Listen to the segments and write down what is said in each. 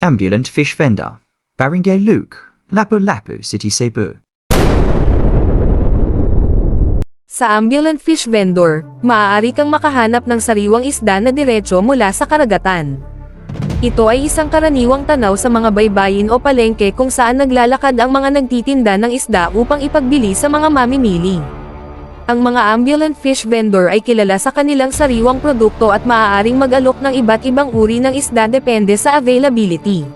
Ambulant fish vendor. Barangay Luke. Lapu-Lapu, City Cebu. Sa ambulant fish vendor, maaari kang makahanap ng sariwang isda na diretso mula sa karagatan. Ito ay isang karaniwang tanaw sa mga baybayin o palengke kung saan naglalakad ang mga nagtitinda ng isda upang ipagbili sa mga mamimili. Ang mga ambulant fish vendor ay kilala sa kanilang sariwang produkto at maaaring mag-alok ng iba't ibang uri ng isda depende sa availability.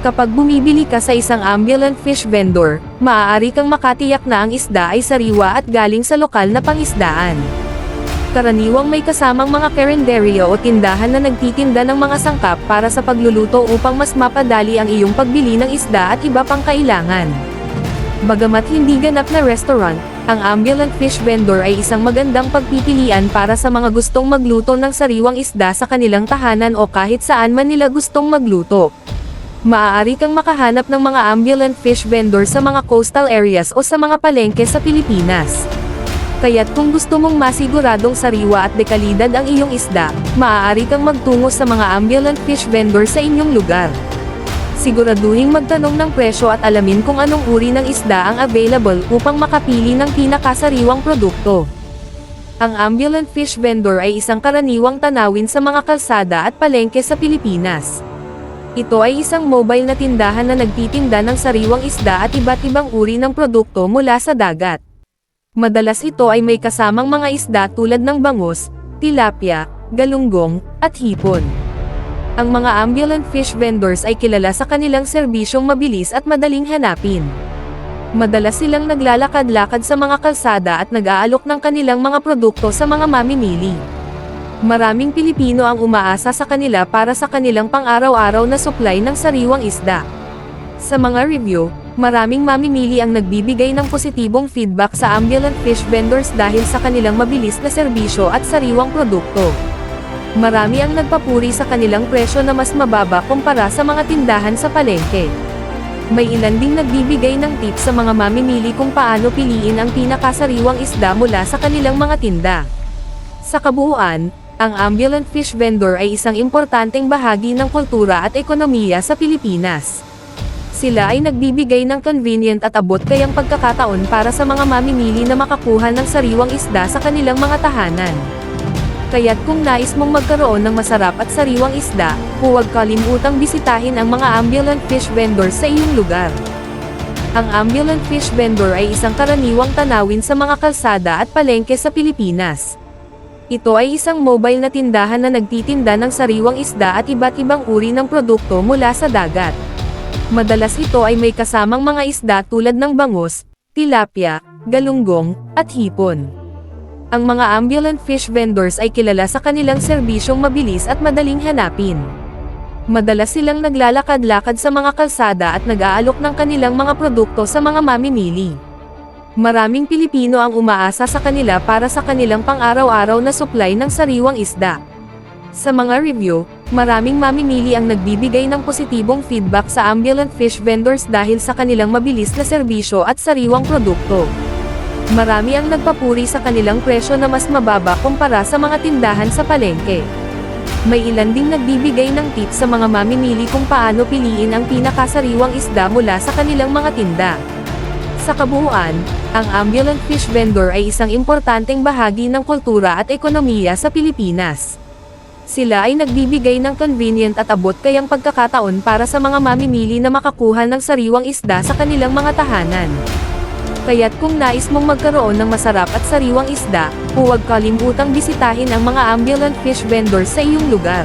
Kapag bumibili ka sa isang ambulant fish vendor, maaari kang makatiyak na ang isda ay sariwa at galing sa lokal na pangisdaan. Karaniwang may kasamang mga karinderya o tindahan na nagtitinda ng mga sangkap para sa pagluluto upang mas mapadali ang iyong pagbili ng isda at iba pang kailangan. Bagamat hindi ganap na restaurant, ang ambulant fish vendor ay isang magandang pagpipilian para sa mga gustong magluto ng sariwang isda sa kanilang tahanan o kahit saan man nila gustong magluto. Maaari kang makahanap ng mga ambulant fish vendor sa mga coastal areas o sa mga palengke sa Pilipinas. Kaya't kung gusto mong masiguradong sariwa at dekalidad ang iyong isda, maaari kang magtungo sa mga ambulant fish vendor sa inyong lugar. Siguraduhing magtanong ng presyo at alamin kung anong uri ng isda ang available upang makapili ng pinakasariwang produkto. Ang ambulant fish vendor ay isang karaniwang tanawin sa mga kalsada at palengke sa Pilipinas. Ito ay isang mobile na tindahan na nagtitinda ng sariwang isda at iba't ibang uri ng produkto mula sa dagat. Madalas ito ay may kasamang mga isda tulad ng bangus, tilapia, galunggong, at hipon. Ang mga ambulant fish vendors ay kilala sa kanilang serbisyong mabilis at madaling hanapin. Madalas silang naglalakad-lakad sa mga kalsada at nag-aalok ng kanilang mga produkto sa mga mamimili. Maraming Pilipino ang umaasa sa kanila para sa kanilang pang-araw-araw na supply ng sariwang isda. Sa mga review, maraming mamimili ang nagbibigay ng positibong feedback sa ambulant fish vendors dahil sa kanilang mabilis na serbisyo at sariwang produkto. Marami ang nagpapuri sa kanilang presyo na mas mababa kumpara sa mga tindahan sa palengke. May ilan ding nagbibigay ng tips sa mga mamimili kung paano piliin ang pinakasariwang isda mula sa kanilang mga tinda. Sa kabuuan, ang ambulant fish vendor ay isang importanteng bahagi ng kultura at ekonomiya sa Pilipinas. Sila ay nagbibigay ng convenient at abot kayang pagkakataon para sa mga mamimili na makakuha ng sariwang isda sa kanilang mga tahanan. Kaya't kung nais mong magkaroon ng masarap at sariwang isda, huwag kalimutang bisitahin ang mga ambulant fish vendors sa iyong lugar. Ang ambulant fish vendor ay isang karaniwang tanawin sa mga kalsada at palengke sa Pilipinas. Ito ay isang mobile na tindahan na nagtitinda ng sariwang isda at iba't ibang uri ng produkto mula sa dagat. Madalas ito ay may kasamang mga isda tulad ng bangus, tilapia, galunggong, at hipon. Ang mga ambulant fish vendors ay kilala sa kanilang serbisyong mabilis at madaling hanapin. Madalas silang naglalakad-lakad sa mga kalsada at nag-aalok ng kanilang mga produkto sa mga mamimili. Maraming Pilipino ang umaasa sa kanila para sa kanilang pang-araw-araw na supply ng sariwang isda. Sa mga review, maraming mamimili ang nagbibigay ng positibong feedback sa ambulant fish vendors dahil sa kanilang mabilis na serbisyo at sariwang produkto. Marami ang nagpapuri sa kanilang presyo na mas mababa kumpara sa mga tindahan sa palengke. May ilan ding nagbibigay ng tips sa mga mamimili kung paano piliin ang pinakasariwang isda mula sa kanilang mga tinda. Sa kabuuan, ang ambulant fish vendor ay isang importanteng bahagi ng kultura at ekonomiya sa Pilipinas. Sila ay nagbibigay ng convenient at abot kayang pagkakataon para sa mga mamimili na makakuha ng sariwang isda sa kanilang mga tahanan. Kaya't kung nais mong magkaroon ng masarap at sariwang isda, huwag kalimutang bisitahin ang mga ambulant fish vendors sa iyong lugar.